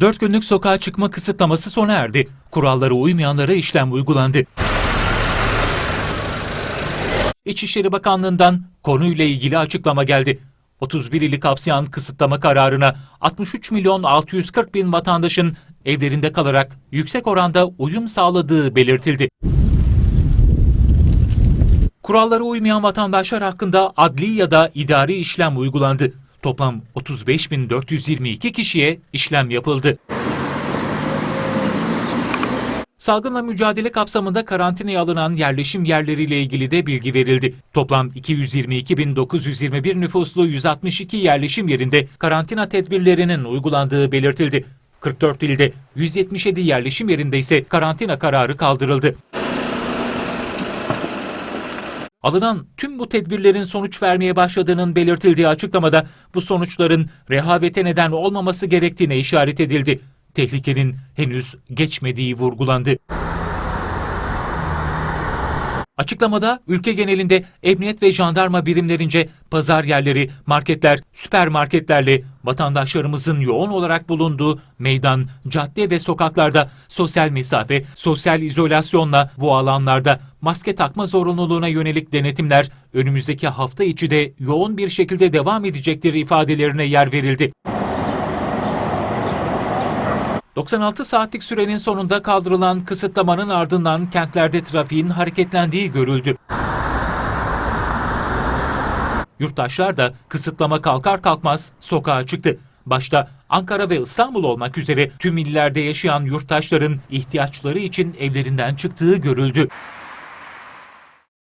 4 günlük sokağa çıkma kısıtlaması sona erdi. Kurallara uymayanlara işlem uygulandı. İçişleri Bakanlığı'ndan konuyla ilgili açıklama geldi. 31 ili kapsayan kısıtlama kararına 63 milyon 640 bin vatandaşın evlerinde kalarak yüksek oranda uyum sağladığı belirtildi. Kurallara uymayan vatandaşlar hakkında adli ya da idari işlem uygulandı. Toplam 35.422 kişiye işlem yapıldı. Salgınla mücadele kapsamında karantinaya alınan yerleşim yerleriyle ilgili de bilgi verildi. Toplam 222.921 nüfuslu 162 yerleşim yerinde karantina tedbirlerinin uygulandığı belirtildi. 44 ilde 177 yerleşim yerinde ise karantina kararı kaldırıldı. Alınan tüm bu tedbirlerin sonuç vermeye başladığının belirtildiği açıklamada bu sonuçların rehavete neden olmaması gerektiğine işaret edildi. Tehlikenin henüz geçmediği vurgulandı. Açıklamada ülke genelinde emniyet ve jandarma birimlerince pazar yerleri, marketler, süpermarketlerle vatandaşlarımızın yoğun olarak bulunduğu meydan, cadde ve sokaklarda sosyal mesafe, sosyal izolasyonla bu alanlarda maske takma zorunluluğuna yönelik denetimler önümüzdeki hafta içi de yoğun bir şekilde devam edecektir ifadelerine yer verildi. 96 saatlik sürenin sonunda kaldırılan kısıtlamanın ardından kentlerde trafiğin hareketlendiği görüldü. Yurttaşlar da kısıtlama kalkar kalkmaz sokağa çıktı. Başta Ankara ve İstanbul olmak üzere tüm illerde yaşayan yurttaşların ihtiyaçları için evlerinden çıktığı görüldü.